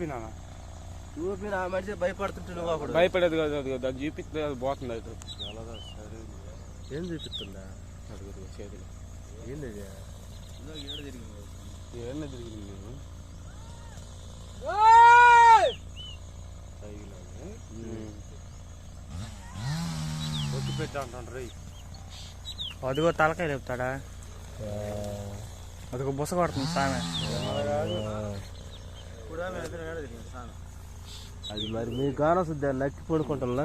వినానా చూపి ఆ మనిషి భయపడుతుంటే నువ్వు అప్పుడు భయపడేది కాదు అది అది చూపిస్తే అది పోతుంది అది ఏం చూపిస్తుందా అది కొద్దిగా చేతిలో ఏంది ఇది? ఏమన్నా తిరిగింది నేను ఒట్టి పెట్టా అంటాను రై అదిగో తలకాయ లేపుతాడా అదిగో బుస కొడుతుంది సామె అది మరి మీ గానం శుద్ధి నక్కి పడుకుంటున్నా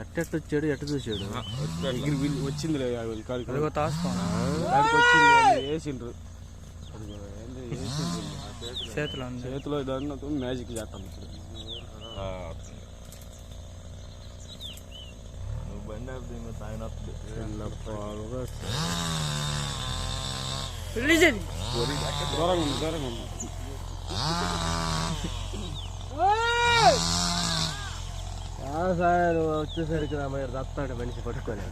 ఎట్టెట్టు వచ్చాడు ఎట్ట చూసాడు వచ్చింది వేసిండ్రు. చేతిలో. ఉంది. చేతిలో దాన్ని మ్యాజిక్ చేస్తాను ఇప్పుడు. చిన్న పాలుగా రిలీజ్ సార్ వచ్చేసరికి నా మీద రప్తాడు మనిషి పట్టుకొని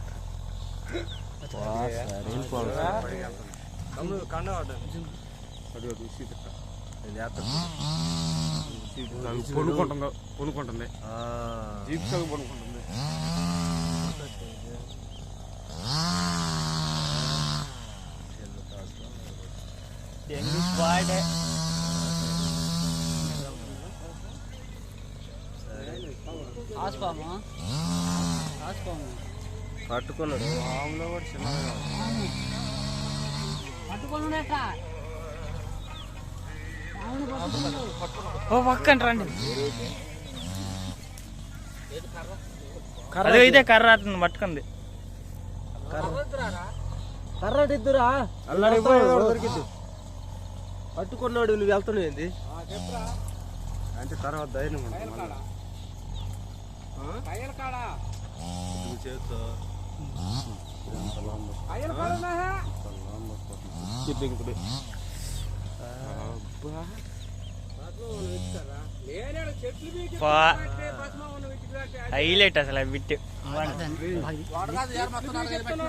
వా సార్, వెళ్ళిపోవాలి సార్. అది అది సీత నేను చేస్తాను. కొనుక్కుంటుంది కొనుక్కుంటుంది ఆ, జీప్ సాగు బాయ్ ఆస్పామా ఆస్పామా పట్టుకున్నాడు. మామూలుగా కూడా ఓ పక్కన రండి. అదే ఇదే కర్ర అతను పట్టుకుంది. కర్రటి ఇద్దురా. అల్లాడి దొరికింది. పట్టుకున్నాడు నువ్వు వెళ్తున్నావు ఏంది? అంటే తర్వాత ధైర్యం. హైలైట్ అసలు ఆ బిట్.